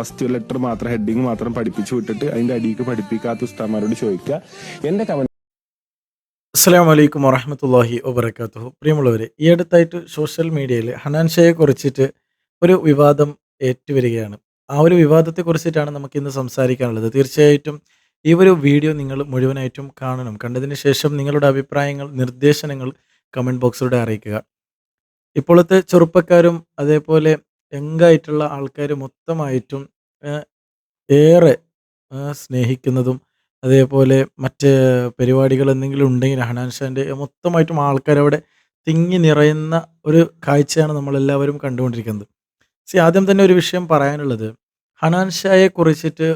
First letter മാത്രം heading മാത്രം പഠിപ്പിച്ചു വിട്ടിട്ട് അതിന്റെ അടിക്ക് പഠിപ്പിക്കാത്ത ഉസ്താമാരോട് ചോദിക്കുക. എന്റെ കമന്റ് അസ്സാം വലൈക്കും വറഹമത്തല്ലാഹി വബർക്കാത്തു പ്രിയമുള്ളവരെ ഈ അടുത്തായിട്ട് സോഷ്യൽ മീഡിയയിൽ ഹനാൻ ഷയെ കുറിച്ചിട്ട് ഒരു വിവാദം ഏറ്റുവരികയാണ്. ആ ഒരു വിവാദത്തെ കുറിച്ചിട്ടാണ് നമുക്ക് ഇന്ന് സംസാരിക്കാനുള്ളത്. തീർച്ചയായിട്ടും ഈ ഒരു വീഡിയോ നിങ്ങൾ മുഴുവനായിട്ടും കാണണം. കണ്ടതിന് ശേഷം നിങ്ങളുടെ അഭിപ്രായങ്ങൾ നിർദ്ദേശനങ്ങൾ കമന്റ് ബോക്സിലൂടെ അറിയിക്കുക. ഇപ്പോഴത്തെ ചെറുപ്പക്കാരും അതേപോലെ യങ്ങായിട്ടുള്ള ആൾക്കാർ മൊത്തമായിട്ടും ഏറെ സ്നേഹിക്കുന്നതും അതേപോലെ മറ്റ് പരിപാടികൾ എന്തെങ്കിലും ഉണ്ടെങ്കിൽ ഹനാൻ ഷാന്റെ മൊത്തമായിട്ടും ആൾക്കാരവിടെ തിങ്ങി നിറയുന്ന ഒരു കാഴ്ചയാണ് നമ്മളെല്ലാവരും കണ്ടുകൊണ്ടിരിക്കുന്നത്. സി ആദ്യം തന്നെ ഒരു വിഷയം പറയാനുള്ളത്. ഹനാൻ ഷായെ കുറിച്ചിട്ട്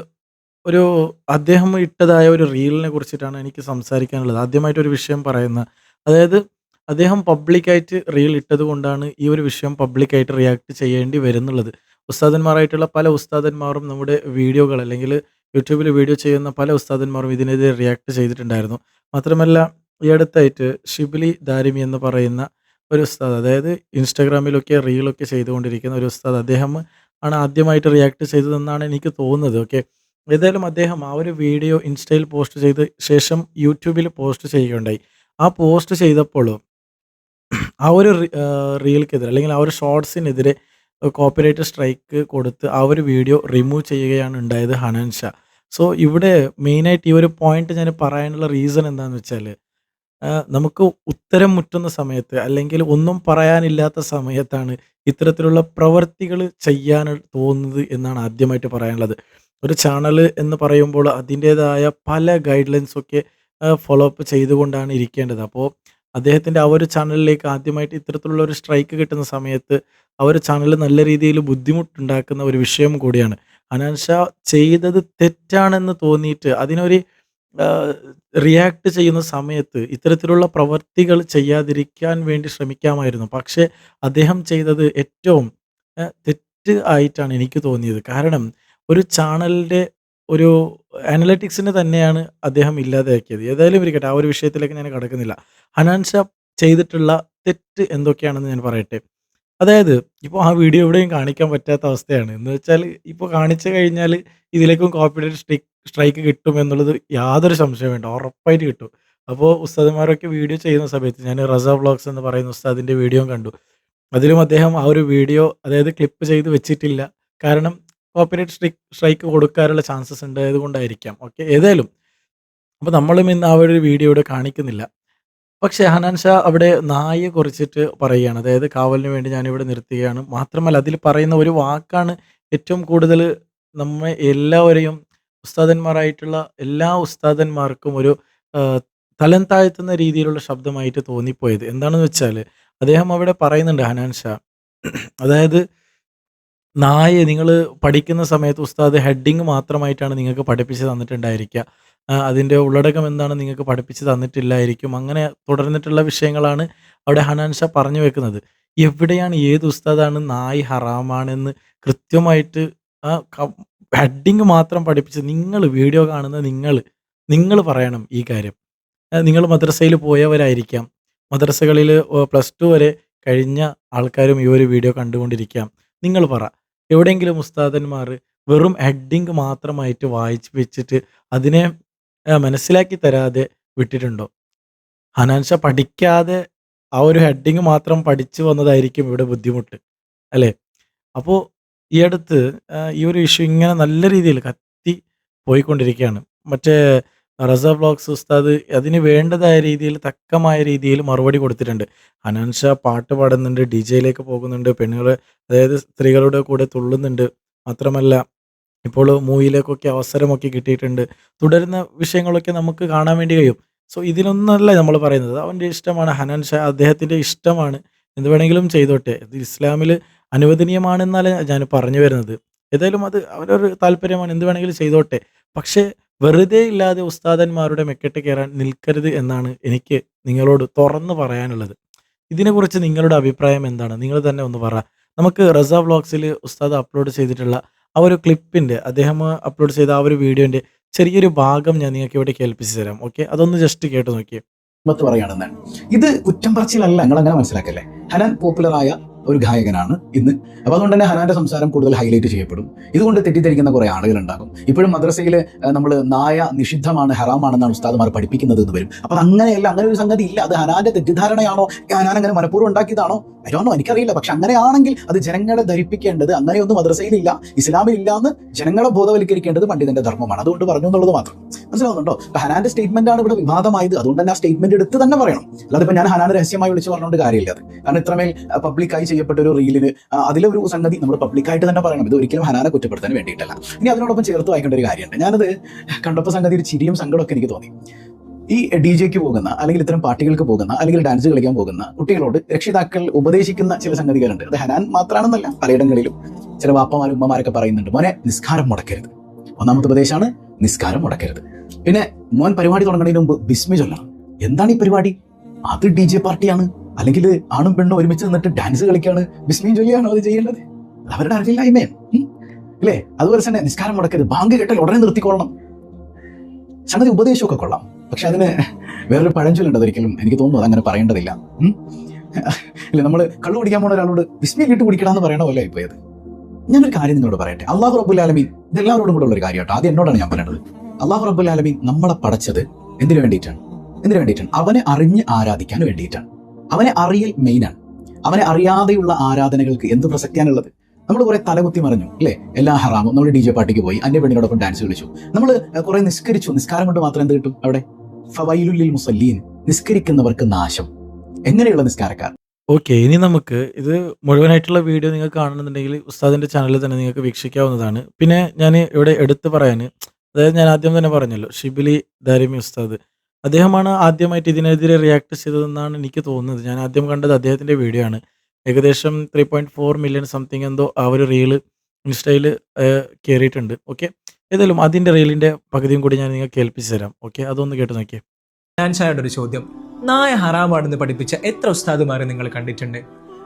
ഒരു അദ്ദേഹം ഇട്ടതായ ഒരു റീലിനെ കുറിച്ചിട്ടാണ് എനിക്ക് സംസാരിക്കാനുള്ളത്. ആദ്യമായിട്ടൊരു വിഷയം പറയുന്ന അതായത് അദ്ദേഹം പബ്ലിക്കായിട്ട് റീൽ ഇട്ടത് കൊണ്ടാണ് ഈ ഒരു വിഷയം പബ്ലിക്കായിട്ട് റിയാക്ട് ചെയ്യേണ്ടി വരുന്നുള്ളത്. ഉസ്താദന്മാരായിട്ടുള്ള പല ഉസ്താദന്മാരും നമ്മുടെ വീഡിയോകൾ അല്ലെങ്കിൽ യൂട്യൂബിൽ വീഡിയോ ചെയ്യുന്ന പല ഉസ്താദന്മാരും ഇതിനെതിരെ റിയാക്ട് ചെയ്തിട്ടുണ്ടായിരുന്നു. മാത്രമല്ല ഈ അടുത്തായിട്ട് ഷിബിലി ദാരിമി എന്ന് പറയുന്ന ഒരു ഉസ്താദ് അതായത് ഇൻസ്റ്റാഗ്രാമിലൊക്കെ റീലൊക്കെ ചെയ്തുകൊണ്ടിരിക്കുന്ന ഒരു ഉസ്താദ് അദ്ദേഹം ആണ് ആദ്യമായിട്ട് റിയാക്ട് ചെയ്തതെന്നാണ് എനിക്ക് തോന്നുന്നത്. ഓക്കെ ഏതായാലും അദ്ദേഹം ആ ഒരു വീഡിയോ ഇൻസ്റ്റയിൽ പോസ്റ്റ് ചെയ്ത ശേഷം യൂട്യൂബിൽ പോസ്റ്റ് ചെയ്യുകയുണ്ടായി. ആ പോസ്റ്റ് ചെയ്തപ്പോൾ ആ ഒരു റീൽക്കെതിരെ അല്ലെങ്കിൽ ആ ഒരു ഷോർട്സിനെതിരെ കോപ്പിറൈറ്റ് സ്ട്രൈക്ക് കൊടുത്ത് ആ ഒരു വീഡിയോ റിമൂവ് ചെയ്യുകയാണ് ഉണ്ടായത് ഹനൻ ഷാ. സോ ഇവിടെ മെയിനായിട്ട് ഈ ഒരു പോയിന്റ് ഞാൻ പറയാനുള്ള റീസൺ എന്താണെന്ന് വെച്ചാൽ നമുക്ക് ഉത്തരം മുറ്റുന്ന സമയത്ത് അല്ലെങ്കിൽ ഒന്നും പറയാനില്ലാത്ത സമയത്താണ് ഇത്തരത്തിലുള്ള പ്രവർത്തികൾ ചെയ്യാൻ തോന്നുന്നത് എന്നാണ് ആദ്യമായിട്ട് പറയാനുള്ളത്. ഒരു ചാനൽ എന്ന് പറയുമ്പോൾ അതിന്റേതായ പല ഗൈഡ് ലൈൻസൊക്കെ ഫോളോ അപ്പ് ചെയ്തുകൊണ്ടാണ് ഇരിക്കേണ്ടത്. അപ്പോൾ അദ്ദേഹത്തിന്റെ ആ ഒരു ചാനലിലേക്ക് ആദ്യമായിട്ട് ഇത്തരത്തിലുള്ള ഒരു സ്ട്രൈക്ക് കിട്ടുന്ന സമയത്ത് ആ ഒരു ചാനൽ നല്ല രീതിയിൽ ബുദ്ധിമുട്ടുണ്ടാക്കുന്ന ഒരു വിഷയം കൂടിയാണ്. അനാൻ ഷാ ചെയ്തത് തെറ്റാണെന്ന് തോന്നിയിട്ട് അതിനൊരു റിയാക്ട് ചെയ്യുന്ന സമയത്ത് ഇത്തരത്തിലുള്ള പ്രവർത്തികൾ ചെയ്യാതിരിക്കാൻ വേണ്ടി ശ്രമിക്കാമായിരുന്നു. പക്ഷേ അദ്ദേഹം ചെയ്തത് ഏറ്റവും തെറ്റ് ആയിട്ടാണ് എനിക്ക് തോന്നിയത്. കാരണം ഒരു ചാനലിന്റെ ഒരു അനലറ്റിക്സിനെ തന്നെയാണ് അദ്ദേഹം ഇല്ലാതെയാക്കിയത്. ഏതായാലും ഇരിക്കട്ടെ ആ ഒരു വിഷയത്തിലേക്ക് ഞാൻ കടക്കുന്നില്ല. ഹനാൻഷ ചെയ്തിട്ടുള്ള തെറ്റ് എന്തൊക്കെയാണെന്ന് ഞാൻ പറയട്ടെ. അതായത് ഇപ്പോൾ ആ വീഡിയോ എവിടെയും കാണിക്കാൻ പറ്റാത്ത അവസ്ഥയാണ്. എന്ന് വെച്ചാൽ ഇപ്പോൾ കാണിച്ചു കഴിഞ്ഞാൽ ഇതിലേക്കും കോപ്പിറൈറ്റ് സ്ട്രൈക്ക് സ്ട്രൈക്ക് കിട്ടും എന്നുള്ളത് യാതൊരു സംശയം വേണ്ട. ഉറപ്പായിട്ട് കിട്ടും. അപ്പോൾ ഉസ്താദന്മാരൊക്കെ വീഡിയോ ചെയ്യുന്ന സമയത്ത് ഞാൻ റസ വ്ളോഗ്സ് എന്ന് പറയുന്ന ഉസ്താദിന്റെ വീഡിയോ കണ്ടു. അതിലും അദ്ദേഹം ആ ഒരു വീഡിയോ അതായത് ക്ലിപ്പ് ചെയ്ത് വെച്ചിട്ടില്ല. കാരണം കോപ്പിറൈറ്റ് സ്ട്രൈക്ക് സ്ട്രൈക്ക് കൊടുക്കാനുള്ള ചാൻസസ് ഉണ്ട് അതുകൊണ്ടായിരിക്കാം. ഓക്കെ ഏതായാലും. അപ്പോൾ നമ്മളും ഇന്ന് ആ ഒരു വീഡിയോ ഇവിടെ കാണിക്കുന്നില്ല. പക്ഷേ ഹനാൻ ഷാ അവിടെ നായെ കുറിച്ചിട്ട് പറയുകയാണ്. അതായത് കാവലിന് വേണ്ടി ഞാനിവിടെ നിർത്തുകയാണ്. മാത്രമല്ല അതിൽ പറയുന്ന ഒരു വാക്കാണ് ഏറ്റവും കൂടുതൽ നമ്മെ എല്ലാവരെയും ഉസ്താദന്മാരായിട്ടുള്ള എല്ലാ ഉസ്താദന്മാർക്കും ഒരു തലം താഴ്ത്തുന്ന രീതിയിലുള്ള ശബ്ദമായിട്ട് തോന്നിപ്പോയത്. എന്താണെന്ന് വെച്ചാൽ അദ്ദേഹം അവിടെ പറയുന്നുണ്ട് ഹനാൻ ഷാ. അതായത് നായെ നിങ്ങൾ പഠിക്കുന്ന സമയത്ത് ഉസ്താദ് ഹെഡിങ് മാത്രമായിട്ടാണ് നിങ്ങൾക്ക് പഠിപ്പിച്ച് തന്നിട്ടുണ്ടായിരിക്കുക. അതിന്റെ ഉള്ളടക്കം എന്താണ് നിങ്ങൾക്ക് പഠിപ്പിച്ച് തന്നിട്ടില്ലായിരിക്കും. അങ്ങനെ തുടർന്നിട്ടുള്ള വിഷയങ്ങളാണ് അവിടെ ഹനാൻ ഷാ പറഞ്ഞു വെക്കുന്നത്. എവിടെയാണ് ഏത് ഉസ്താദാണ് നായ് ഹറാമാണെന്ന് കൃത്യമായിട്ട് ആ ഹെഡിങ് മാത്രം പഠിപ്പിച്ച് നിങ്ങൾ വീഡിയോ കാണുന്ന നിങ്ങൾ നിങ്ങൾ പറയണം ഈ കാര്യം. നിങ്ങൾ മദ്രസയിൽ പോയവരായിരിക്കാം. മദ്രസകളിൽ പ്ലസ് ടു വരെ കഴിഞ്ഞ ആൾക്കാരും ഈ ഒരു വീഡിയോ കണ്ടുകൊണ്ടിരിക്കാം. നിങ്ങൾ പറ. എവിടെയെങ്കിലും ഉസ്താദന്മാർ വെറും ഹെഡിങ് മാത്രമായിട്ട് വായിച്ച് വെച്ചിട്ട് അതിനെ മനസ്സിലാക്കി തരാതെ വിട്ടിട്ടുണ്ടോ? ഹനാൻഷ പഠിക്കാതെ ആ ഒരു ഹെഡിങ് മാത്രം പഠിച്ചു വന്നതായിരിക്കും ഇവിടെ ബുദ്ധിമുട്ട് അല്ലേ? അപ്പോൾ ഈ അടുത്ത് ഈ ഒരു ഇഷ്യൂ ഇങ്ങനെ നല്ല രീതിയിൽ കത്തി പോയിക്കൊണ്ടിരിക്കുകയാണ്. മറ്റേ റസ വ്ളോഗ്സ് ഉസ്താദ് അതിന് വേണ്ടതായ രീതിയിൽ തക്കമായ രീതിയിൽ മറുപടി കൊടുത്തിട്ടുണ്ട്. അനൻഷ പാട്ട് പാടുന്നുണ്ട് ഡി ജെയിലേക്ക് പോകുന്നുണ്ട് പെണ്ണുകൾ അതായത് സ്ത്രീകളുടെ കൂടെ തുള്ളുന്നുണ്ട്. മാത്രമല്ല ഇപ്പോൾ മൂവിയിലേക്കൊക്കെ അവസരമൊക്കെ കിട്ടിയിട്ടുണ്ട്. തുടരുന്ന വിഷയങ്ങളൊക്കെ നമുക്ക് കാണാൻ വേണ്ടി കഴിയും. സോ ഇതിനൊന്നല്ല നമ്മൾ പറയുന്നത്. അവന്റെ ഇഷ്ടമാണ് ഹനൻഷ അദ്ദേഹത്തിന്റെ ഇഷ്ടമാണ്. എന്ത് വേണമെങ്കിലും ചെയ്തോട്ടെ. ഇത് ഇസ്ലാമിൽ അനുവദനീയമാണെന്നല്ല ഞാൻ പറഞ്ഞു വരുന്നത്. ഏതായാലും അത് അവരൊരു താല്പര്യമാണ്. എന്ത് വേണമെങ്കിലും ചെയ്തോട്ടെ. പക്ഷേ വെറുതെ ഇല്ലാതെ ഉസ്താദന്മാരുടെ മെക്കെട്ട് കയറാൻ നിൽക്കരുത് എന്നാണ് എനിക്ക് നിങ്ങളോട് തുറന്നു പറയാനുള്ളത്. ഇതിനെക്കുറിച്ച് നിങ്ങളുടെ അഭിപ്രായം എന്താണ്? നിങ്ങൾ തന്നെ ഒന്ന് പറ. നമുക്ക് റസ വ്ളോഗ്സിൽ ഉസ്താദ് അപ്ലോഡ് ചെയ്തിട്ടുള്ള ആ ഒരു ക്ലിപ്പിന്റെ അദ്ദേഹം അപ്ലോഡ് ചെയ്ത ആ ഒരു വീഡിയോന്റെ ചെറിയൊരു ഭാഗം ഞാൻ നിങ്ങൾക്ക് ഇവിടെ കേൾപ്പിച്ച് തരാം ഓക്കെ? അതൊന്ന് ജസ്റ്റ് കേട്ട് നോക്കിയേ. പറയുകയാണെന്നാണ് ഇത് കുറ്റം പറച്ചിലല്ല. നിങ്ങൾ അങ്ങനെ മനസ്സിലാക്കല്ലേ? ഹനാൻ പോപ്പുലറായ ഒരു ഗായകനാണ് ഇന്ന്. അപ്പോൾ അതുകൊണ്ട് തന്നെ ഹനാന്റെ സംസാരം കൂടുതൽ ഹൈലൈറ്റ് ചെയ്യപ്പെടും. ഇതുകൊണ്ട് തെറ്റിദ്ധരിക്കുന്ന കുറേ ആളുകൾ ഉണ്ടാകും ഇപ്പോഴും മദ്രസയിൽ നമ്മൾ നായ നിഷിദ്ധമാണ് ഹറാമാണെന്നാണ് ഉസ്താദുമാർ പഠിപ്പിക്കുന്നത് എന്ന് വരും. അപ്പോൾ അങ്ങനെയല്ല അങ്ങനെ ഒരു സംഗതി ഇല്ല. അത് ഹനാന്റെ തെറ്റിദ്ധാരണയാണോ? ഹനാൻ അങ്ങനെ മനഃപൂർവം ഉണ്ടാക്കിയതാണോ? അരോണോ എനിക്കറിയില്ല. പക്ഷെ അങ്ങനെയാണെങ്കിൽ അത് ജനങ്ങളെ ധരിപ്പിക്കേണ്ടത് അങ്ങനെയൊന്നും മദ്രസയിലില്ല ഇസ്ലാമിൽ ഇല്ല എന്ന് ജനങ്ങളെ ബോധവൽക്കരിക്കേണ്ടത് പണ്ഡിതന്റെ ധർമ്മമാണ്. അതുകൊണ്ട് പറഞ്ഞു എന്നുള്ളത് മാത്രം. മനസ്സിലാവുന്നുണ്ടോ? ഹനാന്റെ സ്റ്റേറ്റ്മെന്റ് ആണ് ഇവിടെ വിവാദമായത്. അതുകൊണ്ട് തന്നെ ആ സ്റ്റേറ്റ്മെന്റ് എടുത്ത് തന്നെ പറയണം. അല്ലാതെ ഞാൻ ഹനാൻ രഹസ്യമായി വിളിച്ച് പറഞ്ഞുകൊണ്ട് കാര്യമില്ല അത്. കാരണം ഇത്രമേൽ പബ്ലിക്കായി ചെയ്യപ്പെട്ട ഒരു റീലിന് അതിലൊരു സംഗതി നമ്മൾ പബ്ലിക്കായിട്ട് തന്നെ പറയണം. ഇത് ഒരിക്കലും ഹനാനെ കുറ്റപ്പെടുത്താൻ വേണ്ടിയിട്ടല്ല. ഇനി അതിനോടൊപ്പം ചേർത്ത് വായിക്കേണ്ട ഒരു കാര്യമുണ്ട്. ഞാനത് കണ്ടപ്പോൾ സംഗതി ഒരു ചിരിയും സങ്കടമൊക്കെ എനിക്ക് തോന്നി. ഈ ഡി ജെക്ക് പോകുന്ന അല്ലെങ്കിൽ ഇത്തരം പാർട്ടികൾക്ക് പോകുന്ന അല്ലെങ്കിൽ ഡാൻസ് കളിക്കാൻ പോകുന്ന കുട്ടികളോട് രക്ഷിതാക്കൾ ഉപദേശിക്കുന്ന ചില സംഗതികളുണ്ട്. അത് ഹരാൻ മാത്രമാണെന്നല്ല പലയിടങ്ങളിലും ചില വാപ്പമാരും ഉമ്മമാരൊക്കെ പറയുന്നുണ്ട് മോനെ നിസ്കാരം മുടക്കരുത്. ഒന്നാമത്തെ ഉപദേശമാണ് നിസ്കാരം മുടക്കരുത്. പിന്നെ മോൻ പരിപാടി തുടങ്ങുന്നതിന് മുമ്പ് ബിസ്മി ചൊല്ലണം. എന്താണ് ഈ പരിപാടി? അത് ഡി ജെ പാർട്ടിയാണ്. അല്ലെങ്കിൽ ആണും പെണ്ണും ഒരുമിച്ച് നിന്നിട്ട് ഡാൻസ് കളിക്കാണ് ബിസ്മി ചൊല്ലിയാണോ അത് ചെയ്യേണ്ടത്? അവരുടെ അറിയില്ലായ്മയാണ് അല്ലേ? അതുപോലെ തന്നെ നിസ്കാരം മുടക്കരുത്. ബാങ്ക് കെട്ടൽ ഉടനെ നിർത്തിക്കൊള്ളണം. സംഗതി ഉപദേശമൊക്കെ കൊള്ളാം. പക്ഷെ അതിന് വേറൊരു പഴഞ്ചൊല്ലുണ്ട് അതൊരിക്കലും എനിക്ക് തോന്നുന്നു അതങ്ങനെ പറയേണ്ടതില്ല. അല്ലെ നമ്മൾ കള്ളു കുടിക്കാൻ പോണ ഒരാളോട് വിസ്മയം ഇട്ട് കുടിക്കണമെന്ന് പറയണ പോലെ ആയിപ്പോയത് ഞാനൊരു കാര്യം നിന്നോട് പറയട്ടെ. അള്ളാഹു റബ്ബുൽ ആലമീൻ ഇതെല്ലാവരോടും കൂടെ ഉള്ള ഒരു കാര്യം കേട്ടോ ആദ്യം എന്നോടാണ് ഞാൻ പറയേണ്ടത് അള്ളാഹു റബ്ബുൽ ആലമി നമ്മളെ പടച്ചത് എന്തിനു വേണ്ടിയിട്ടാണ്? എന്തിനു വേണ്ടിയിട്ടാണ്? അവനെ അറിഞ്ഞ് ആരാധിക്കാൻ വേണ്ടിയിട്ടാണ്. അവനെ അറിയൽ മെയിനാണ്. അവനെ അറിയാതെയുള്ള ആരാധനകൾക്ക് എന്ത് പ്രസക്തിയാണുള്ളത്? നമ്മൾ കുറെ തലകുത്തി മറിഞ്ഞു അല്ലേ? എല്ലാ ഹറാമും. നമ്മൾ ഡി ജെ പാട്ടിക്ക് പോയി അന്യ പെണ്ണിനോടൊപ്പം ഡാൻസ് കളിച്ചു. നമ്മൾ കുറെ നിസ്കരിച്ചു. നിസ്കാരം കൊണ്ട് മാത്രം എന്ത് കിട്ടും അവിടെ? ഫവൈലുല്ലിൽ മുസല്ലീൻ നിസ്കരിക്കുന്നവർക്ക് നാശം. എങ്ങനെയുള്ള നിസ്കാരക്കാർ? ഓക്കെ ഇനി നമുക്ക് ഇത് മുഴുവനായിട്ടുള്ള വീഡിയോ നിങ്ങൾക്ക് കാണണമെന്നുണ്ടെങ്കിൽ ഉസ്താദിന്റെ ചാനലിൽ തന്നെ നിങ്ങൾക്ക് വീക്ഷിക്കാവുന്നതാണ്. പിന്നെ ഞാൻ ഇവിടെ എടുത്തു പറയാൻ അതായത് ഞാൻ ആദ്യം തന്നെ പറഞ്ഞല്ലോ ഷിബിലി ദാരിമി ഉസ്താദ്. അദ്ദേഹമാണ് ആദ്യമായിട്ട് ഇതിനെതിരെ റിയാക്ട് ചെയ്തതെന്നാണ് എനിക്ക് തോന്നുന്നത്. ഞാൻ ആദ്യം കണ്ടത് അദ്ദേഹത്തിന്റെ വീഡിയോ ആണ്. ഏകദേശം three point four million something എന്തോ ആ ഒരു റീൽ ഇൻസ്റ്റയിൽ കയറിയിട്ടുണ്ട് ഓക്കെ? ഏതായാലും അതിന്റെ റെയിലിന്റെ പകുതിയും കൂടി ഞാൻ നിങ്ങൾക്ക് കേൾപ്പിച്ചു തരാം. ഓക്കെ? അതൊന്ന് കേട്ട് നോക്കിയേ. ഞാൻ ഒരു ചോദ്യം. നായ ഹറാമാണെന്ന് പഠിപ്പിച്ച എത്ര ഉസ്താദുമാരെ നിങ്ങൾ കണ്ടിട്ടുണ്ട്?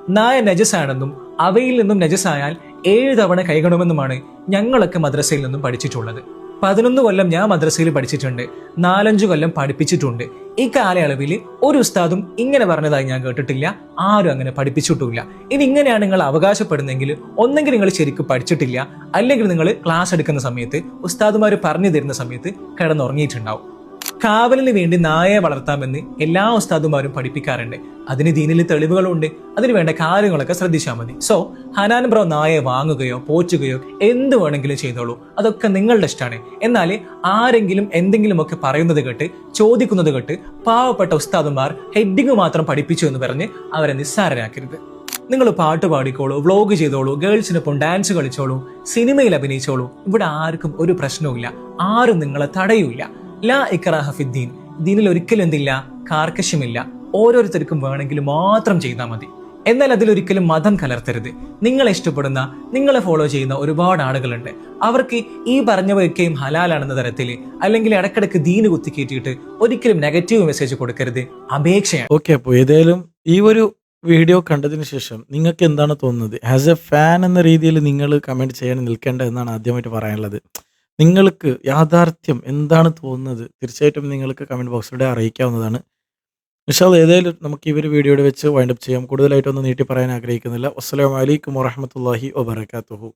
നായ നജസാണെന്നും അവയിൽ നിന്നും നജസായാൽ ഏഴ് തവണ കൈകണമെന്നുമാണ് ഞങ്ങളൊക്കെ മദ്രസയിൽ നിന്നും പഠിച്ചിട്ടുള്ളത്. പതിനൊന്ന് കൊല്ലം ഞാൻ മദ്രസയിൽ പഠിച്ചിട്ടുണ്ട്. നാലഞ്ചു കൊല്ലം പഠിപ്പിച്ചിട്ടുണ്ട്. ഈ കാലയളവിൽ ഒരു ഉസ്താദും ഇങ്ങനെ പറഞ്ഞതായി ഞാൻ കേട്ടിട്ടില്ല. ആരും അങ്ങനെ പഠിപ്പിച്ചിട്ടില്ല ഇനി ഇങ്ങനെയാണ് നിങ്ങൾ അവകാശപ്പെടുന്നെങ്കിൽ ഒന്നെങ്കിൽ നിങ്ങൾ ശരിക്കും പഠിച്ചിട്ടില്ല. അല്ലെങ്കിൽ നിങ്ങൾ ക്ലാസ് എടുക്കുന്ന സമയത്ത് ഉസ്താദുമാർ പറഞ്ഞു തരുന്ന സമയത്ത് കിടന്നുറങ്ങിയിട്ടുണ്ടാവും. കാവലിന് വേണ്ടി നായയെ വളർത്താമെന്ന് എല്ലാ ഉസ്താദുമാരും പഠിപ്പിക്കാറുണ്ട്. അതിന് ദീനിൽ തെളിവുകളുണ്ട്. അതിന് വേണ്ട കാര്യങ്ങളൊക്കെ ശ്രദ്ധിച്ചാൽ മതി. സോ ഹനാൻ ബ്രോ നായയെ വാങ്ങുകയോ പോറ്റുകയോ എന്ത് വേണമെങ്കിലും ചെയ്തോളൂ. അതൊക്കെ നിങ്ങളുടെ ഇഷ്ടമാണ് എന്നാൽ ആരെങ്കിലും എന്തെങ്കിലുമൊക്കെ പറയുന്നത് കേട്ട് ചോദിക്കുന്നത് കേട്ട് പാവപ്പെട്ട ഉസ്താദുമാർ ഹെഡിങ് മാത്രം പഠിപ്പിച്ചു എന്ന് പറഞ്ഞ് അവരെ നിസ്സാരരാക്കരുത്. നിങ്ങൾ പാട്ട് പാടിക്കോളൂ വ്ലോഗ് ചെയ്തോളൂ ഗേൾസിനൊപ്പം ഡാൻസ് കളിച്ചോളൂ സിനിമയിൽ അഭിനയിച്ചോളൂ. ഇവിടെ ആർക്കും ഒരു പ്രശ്നവുമില്ല. ആരും നിങ്ങളെ തടയൂല. ലാ ഇക്രാഹഫിദ്ദീൻ ദീനിൽ ഒരിക്കലും എന്തില്ല? കാർക്കശ്യമില്ല. ഓരോരുത്തർക്കും വേണമെങ്കിൽ മാത്രം ചെയ്താൽ മതി. എന്നാൽ അതിലൊരിക്കലും മതം കലർത്തരുത്. നിങ്ങളെ ഇഷ്ടപ്പെടുന്ന നിങ്ങളെ ഫോളോ ചെയ്യുന്ന ഒരുപാട് ആളുകളുണ്ട്. അവർക്ക് ഈ പറഞ്ഞവയൊക്കെയും ഹലാലാണെന്ന തരത്തിൽ അല്ലെങ്കിൽ ഇടക്കിടക്ക് ദീന് കുത്തിക്കേറ്റിയിട്ട് ഒരിക്കലും നെഗറ്റീവ് മെസ്സേജ് കൊടുക്കരുത്. അപേക്ഷയാണ്. ഓക്കെ അപ്പോൾ ഏതായാലും ഈ ഒരു വീഡിയോ കണ്ടതിന് ശേഷം നിങ്ങൾക്ക് എന്താണ് തോന്നുന്നത്? ആസ് എ ഫാൻ എന്ന രീതിയിൽ നിങ്ങൾ കമന്റ് ചെയ്യാൻ നിൽക്കേണ്ട എന്നാണ് ആദ്യമായിട്ട് പറയാനുള്ളത്. നിങ്ങൾക്ക് യാഥാർത്ഥ്യം എന്താണ് തോന്നുന്നത്? തീർച്ചയായിട്ടും നിങ്ങൾക്ക് കമന്റ് ബോക്സിലൂടെ അറിയിക്കാവുന്നതാണ്. നിഷാദ് ഏതായാലും നമുക്ക് ഈ ഒരു വീഡിയോയുടെ വെച്ച് വൈൻഡപ്പ് ചെയ്യാം. കൂടുതലായിട്ടൊന്നും നീട്ടി പറയാൻ ആഗ്രഹിക്കുന്നില്ല. അസ്സാം വലൈക്കും വറഹമത്തല്ലാഹി വബർക്കാത്തുഹു